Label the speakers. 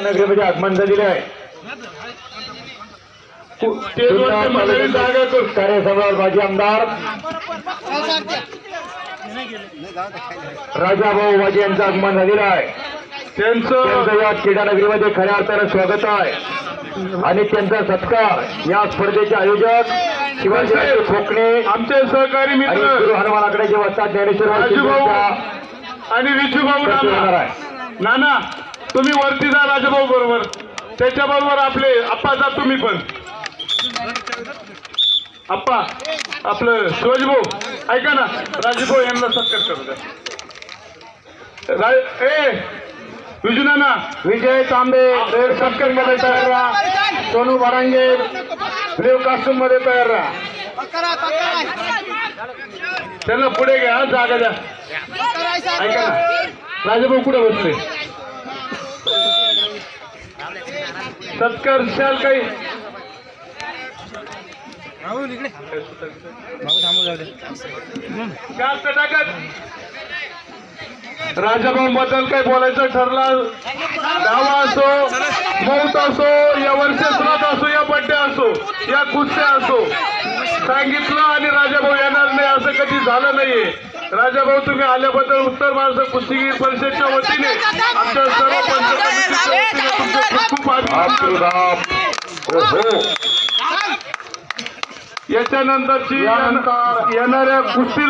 Speaker 1: नगरीमध्ये आगमन झालेले आहे. कार्यसभावर माजी आमदार राजाभाऊ वाजे यांचं आगमन झालेलं आहे.
Speaker 2: त्यांचं
Speaker 1: या क्रीडा नगरीमध्ये खऱ्या अर्थानं स्वागत आहे. आणि त्यांचा सत्कार या स्पर्धेचे आयोजक शिवाजी खोकणे
Speaker 2: आमचे सहकारी मित्र
Speaker 1: हनुमानाकडे जे वस्तात ज्ञानेश्वर
Speaker 2: आणि नाना.
Speaker 1: आहे.
Speaker 2: नाना तुम्ही वरती जा राजाभाऊ बरोबर. त्याच्या बरोबर आपले आप्पा जा तुम्ही पण. आप्पा आपलं शिवाजी भाऊ ऐका ना राजूभाऊ यांना सत्कार करू द्या. रा- ए विजू नाना
Speaker 1: विजय तांबे सत्कारमध्ये तयार राहा. सोनू बारांगे ब्ल्यू कास्टूममध्ये तयार राहा.
Speaker 2: त्यांना पुढे घ्या जागा द्या. ऐका ना राजाभाऊ कुठे बसले? सत्कार शाल काही. टाकत. राजाभाऊ बद्दल काही बोलायचं ठरलं. गावा असो मौत असो या वर्षस्रात असो या बड्डे असो या कुस्त्या असो. सांगितलं आणि राजाभाऊ येणार नाही असं कधी झालं नाहीये. राजाभाऊ तुम्ही आल्याबद्दल उत्तर महाराष्ट्र कुस्तीगीर परिषदच्या वतीने आमच्या सर्व पंच याच्यानंतरची
Speaker 1: यानंतर
Speaker 2: येणाऱ्या कुस्ती